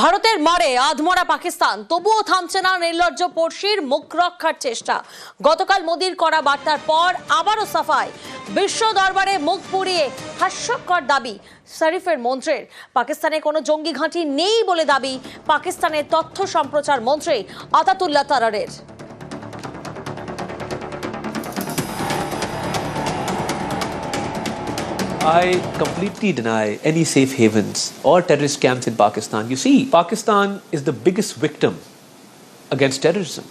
ভারতের মারে আধমরা পাকিস্তান। তবুও থামছে না নির্লজ্জ পড়শির মুখ রক্ষার চেষ্টা। গতকাল মোদির করা বার্তার পর আবারও সাফাই। বিশ্ব দরবারে মুখ পুড়িয়ে হাস্যকর দাবি শরীফের মন্ত্রের। পাকিস্তানে কোনো জঙ্গি ঘাঁটি নেই বলে দাবি পাকিস্তানের তথ্য সম্প্রচার মন্ত্রী আতাতুল্লাহ তারারের। I completely deny any safe havens or terrorist camps in Pakistan. You see, Pakistan is the biggest victim against terrorism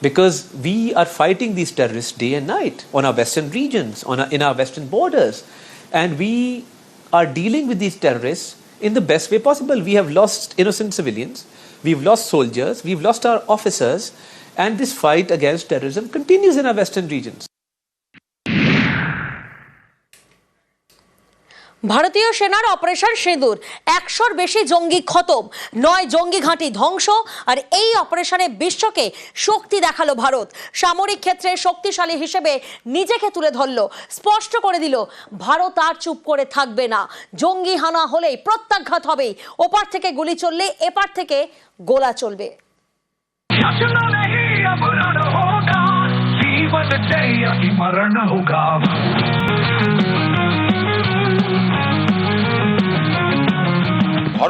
because we are fighting these terrorists day and night on our western regions, on our, in our western borders, and we are dealing with these terrorists in the best way possible. We have lost innocent civilians, we've lost soldiers, we've lost our officers, and this fight against terrorism continues in our western regions. ভারতীয় সেনার operation সিঁদুর, একশোর বেশি জঙ্গি খতম, নয় জঙ্গি ঘাঁটি ধ্বংস, আর এই অপারেশনে বিশ্বকে শক্তি দেখাল ভারত। সামরিক ক্ষেত্রে শক্তিশালী হিসেবে নিজেকে তুলে ধরল, স্পষ্ট করে দিল, ভারত আর চুপ করে থাকবে না। জঙ্গি হানা হলেই প্রত্যাঘাত হবে ওপার থেকে গুলি চললে এপার থেকে গোলা চলবে।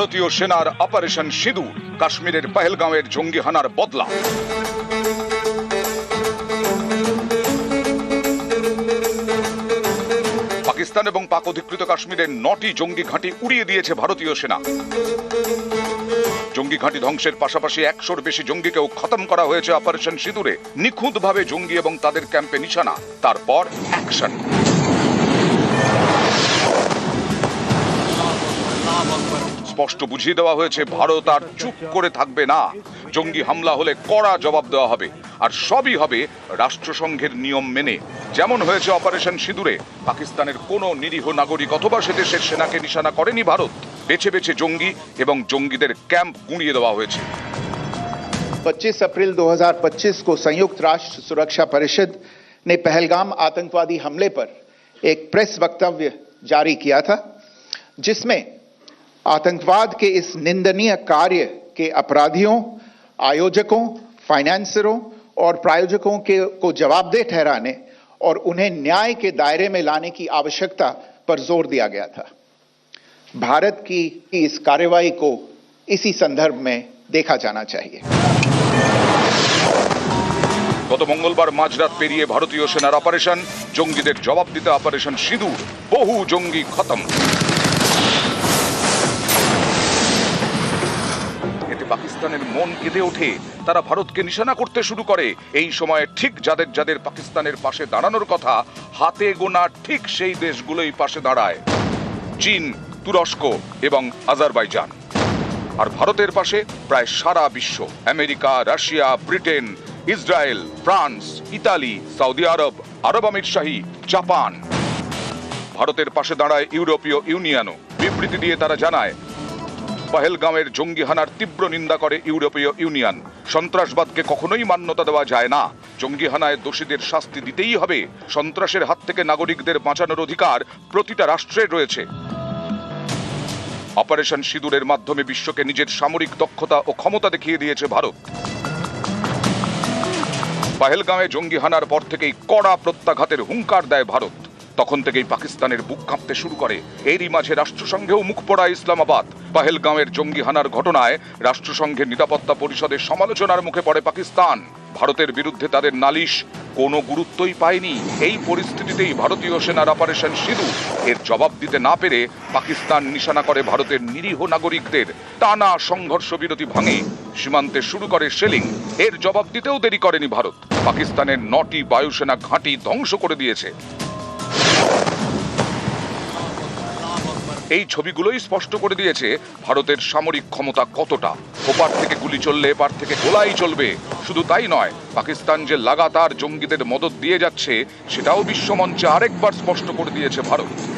ভারতীয় সেনার অপারেশন সিঁদুর, কাশ্মীরের পহেলগাঁওয়ের জঙ্গি হানার বদলা। পাকিস্তান এবং পাক অধিকৃত কাশ্মীরের নটি জঙ্গি ঘাঁটি উড়িয়ে দিয়েছে ভারতীয় সেনা। জঙ্গি ঘাঁটি ধ্বংসের পাশাপাশি একশোর বেশি জঙ্গিকেও খতম করা হয়েছে অপারেশন সিঁদুরে। নিখুঁতভাবে জঙ্গি এবং তাদের ক্যাম্পে নিশানা, তারপর অ্যাকশন। স্পষ্ট বুঝিয়ে দেওয়া হয়েছে ভারত আর চুপ করে থাকবে না জঙ্গি হামলা হলে কড়া জবাব দেওয়া হবে আর সবই হবে রাষ্ট্রসংঘের নিয়ম মেনে যেমন হয়েছে অপারেশন সিঁদুরে পাকিস্তানের কোনো নিরীহ নাগরিক অথবা সে দেশের সেনাকে নিশানা করেনি ভারত বেছে বেছে জঙ্গি এবং জঙ্গিদের ক্যাম্প গুঁড়িয়ে দেওয়া হয়েছে 25 अप्रैल 2025 को संयुक्त राष्ट्र सुरक्षा परिषद ने पहलगाम आतंकवादी हमले पर एक प्रेस वक्तव्य जारी किया था जिसमें आतंकवाद के इस निंदनीय कार्य के अपराधियों आयोजकों फाइनेंसरों और प्रायोजकों के को जवाबदेह ठहराने और उन्हें न्याय के दायरे में लाने की आवश्यकता पर जोर दिया गया था भारत की इस कार्रवाई को इसी संदर्भ में देखा जाना चाहिए গত মঙ্গলবার মাঝরাত পেরিয়ে ভারতীয় সেনার অপারেশন জঙ্গিদের জবাব দিতে অপারেশন সিঁদুর বহু জঙ্গি খতম পাকিস্তানের মন কেঁদে ওঠে। তারা ভারতকে নিশানা করতে শুরু করে। এই সময়ে ঠিক যাদের যাদের পাকিস্তানের পাশে দাঁড়ানোর কথা, হাতে গোনা ঠিক সেই দেশগুলোই পাশে দাঁড়ায়। চীন, তুরস্ক এবং আজারবাইজান। আর ভারতের পাশে প্রায় সারা বিশ্ব। America, Russia, Britain, Israel, France, Italy, Saudi Arab Arab আমির শাহী, জাপান। ভারতের পাশে দাঁড়ায় ইউরোপীয় ইউনিয়নও। বিবৃতি দিয়ে তারা জানায় পহেলগাঁওয়ের জঙ্গি হানার তীব্র নিন্দা করে ইউরোপীয় ইউনিয়ন। সন্ত্রাসবাদকে কখনোই মান্যতা দেওয়া যায় না। জঙ্গি হানায় দোষীদের শাস্তি দিতেই হবে। সন্ত্রাসের হাত থেকে নাগরিকদের বাঁচানোর অধিকার প্রতিটা রাষ্ট্রের রয়েছে। অপারেশন সিঁদুরের মাধ্যমে বিশ্বকে নিজের সামরিক দক্ষতা ও ক্ষমতা দেখিয়ে দিয়েছে ভারত। পাহেলগাঁওয়ে জঙ্গি হানার পর থেকেই কড়া প্রত্যাঘাতের হুঙ্কার দেয় ভারত। তখন থেকেই পাকিস্তানের বুক কাঁপতে শুরু করে। এরই মাঝে রাষ্ট্রসংঘেও মুখ পড়া ইসলামাবাদ। পাহেলগাঁওয়ের জঙ্গি হানার ঘটনায় রাষ্ট্রসংঘের নিরাপত্তা পরিষদের সমালোচনার মুখে পড়ে পাকিস্তান। ভারতের বিরুদ্ধে তাদের নালিশ, কোনো গুরুত্বই পায়নি। এই পরিস্থিতিতেই ভারতীয় সেনার অপারেশন সিধু। এর জবাব দিতে না পেরে পাকিস্তান নিশানা করে ভারতের নিরীহ নাগরিকদের। টানা সংঘর্ষ বিরতি ভাঙে, সীমান্তে শুরু করে শেলিং। এর জবাব দিতেও দেরি করেনি ভারত। পাকিস্তানের নটি বায়ুসেনা ঘাঁটি ধ্বংস করে দিয়েছে। এই ছবিগুলোই স্পষ্ট করে দিয়েছে ভারতের সামরিক ক্ষমতা কতটা। ওপার থেকে গুলি চললে এপার থেকে গোলাই চলবে। শুধু তাই নয়, পাকিস্তান যে লাগাতার জঙ্গিদের মদত দিয়ে যাচ্ছে, সেটাও বিশ্বমঞ্চে আরেকবার স্পষ্ট করে দিয়েছে ভারত।